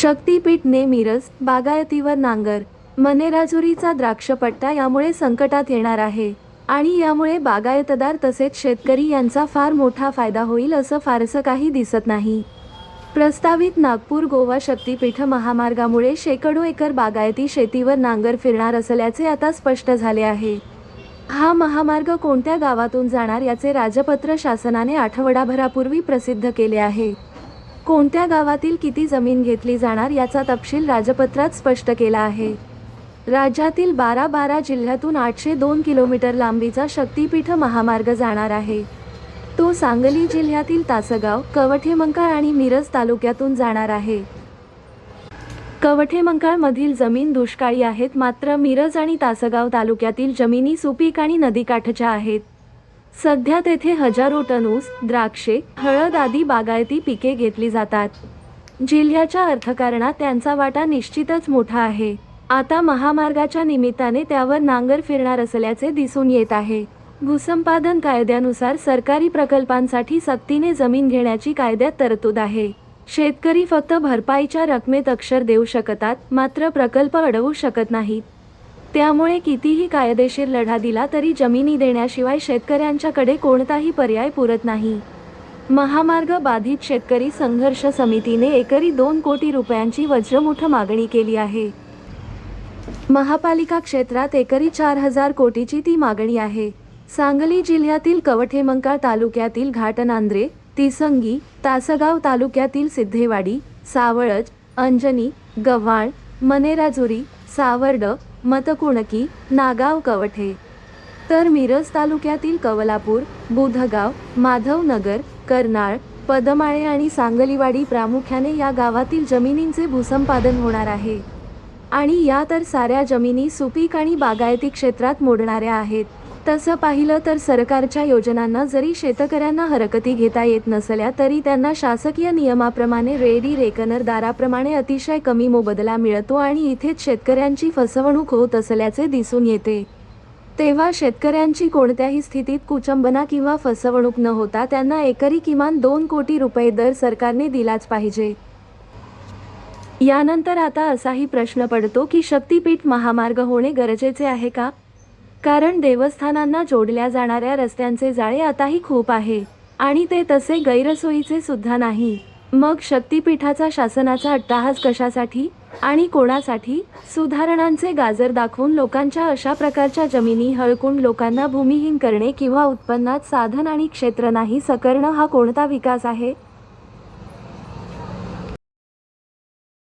शक्तीपीठ ने मिरज बागायतीवर नांगर मनेराजुरीचा द्राक्षपट्टा यामुळे संकटात येणार आहे. आणि यामुळे बागायतदार तसेच शेतकरी यांचा फार मोठा फायदा होईल असं फारसं काही दिसत नाही. प्रस्तावित नागपूर गोवा शक्तीपीठ महामार्गामुळे शेकडो एकर बागायती शेतीवर नांगर फिरणार असल्याचे आता स्पष्ट झाले आहे. हा महामार्ग कोणत्या गावातून जाणार याचे राजपत्र शासनाने आठवडाभरापूर्वी प्रसिद्ध केले आहे. कोणत्या गावातील किती जमीन घेतली जाणार याचा तपशील राजपत्रात स्पष्ट केला आहे. राज्यातील बारा बारा जिल्ह्यातून आठशे दोन किलोमीटर लांबीचा शक्तीपीठ महामार्ग जाणार आहे. तो सांगली जिल्ह्यातील तासगाव कवठेमंकाळ आणि मिरज तालुक्यातून जाणार आहे. कवठेमंकाळमधील जमीन दुष्काळी आहेत मात्र मिरज आणि तासगाव तालुक्यातील जमिनी सुपीक आणि नदीकाठच्या आहेत. सध्या तेथे हजारो टन ऊस द्राक्षे हळद आदी बागायती पिके घेतली जातात. जिल्ह्याच्या अर्थकारणात त्यांचा वाटा निश्चितच मोठा आहे. आता महामार्गाच्या निमित्ताने त्यावर नांगर फिरणार असल्याचे दिसून येत आहे. भूसंपादन कायद्यानुसार सरकारी प्रकल्पांसाठी सक्तीने जमीन घेण्याची कायद्यात तरतूद आहे. शेतकरी फक्त भरपाईच्या रकमेत अक्षर देऊ शकतात मात्र प्रकल्प अडवू शकत नाहीत. त्यामुळे कितीही कायदेशीर लढा दिला तरी जमिनी देण्याशिवाय शेतकऱ्यांच्याकडे कोणताही पर्याय पुरत नाही. महामार्ग बाधित शेतकरी संघर्ष समितीने एकरी दोन कोटी रुपयांची वज्रमुठ मागणी केली आहे. महापालिका क्षेत्रात एकरी चार हजार कोटीची ती मागणी आहे. सांगली जिल्ह्यातील कवठेमंकाळ तालुक्यातील घाटनांद्रे तिसंगी तासगाव तालुक्यातील सिद्धेवाडी सावळज अंजनी गव्हाण मनेराजुरी सावर्ड मतकुणकी नागाव कवठे. तर मिरज तालुक्यातील कवलापूर बुधगाव माधवनगर कर्नाळ पदमाळे आणि सांगलीवाडी प्रामुख्याने या गावातील जमिनींचे भूसंपादन होणार आहे. आणि या तर साऱ्या जमिनी सुपीक आणि बागायती क्षेत्रात मोडणाऱ्या आहेत. तसं पाहिलं तर सरकारच्या योजनांना जरी शेतकऱ्यांना हरकती घेता येत नसल्या तरी त्यांना शासकीय नियमाप्रमाणे रेडी रेकनर दाराप्रमाणे अतिशय कमी मोबदला मिळतो आणि इथेच शेतकऱ्यांची फसवणूक होत असल्याचे दिसून येते. तेव्हा शेतकऱ्यांची कोणत्याही स्थितीत कुचंबना किंवा फसवणूक न होता त्यांना एकरी किमान दोन कोटी रुपये दर सरकारने दिलाच पाहिजे. यानंतर आता असाही प्रश्न पडतो की शक्तीपीठ महामार्ग होणे गरजेचे आहे का? कारण देवस्थानांना जोडल्या जाणाऱ्या रस्त्यांचे जाळे आताही खूप आहे आणि ते तसे गैरसोयीचे सुद्धा नाही. मग शक्तीपीठाचा शासनाचा अट्टाहास कशासाठी आणि कोणासाठी? सुधारणांचे गाजर दाखवून लोकांच्या अशा प्रकारच्या जमिनी हळकून लोकांना भूमिहीन करणे किंवा उत्पन्नात साधन आणि क्षेत्र नाही सकरणं हा कोणता विकास आहे?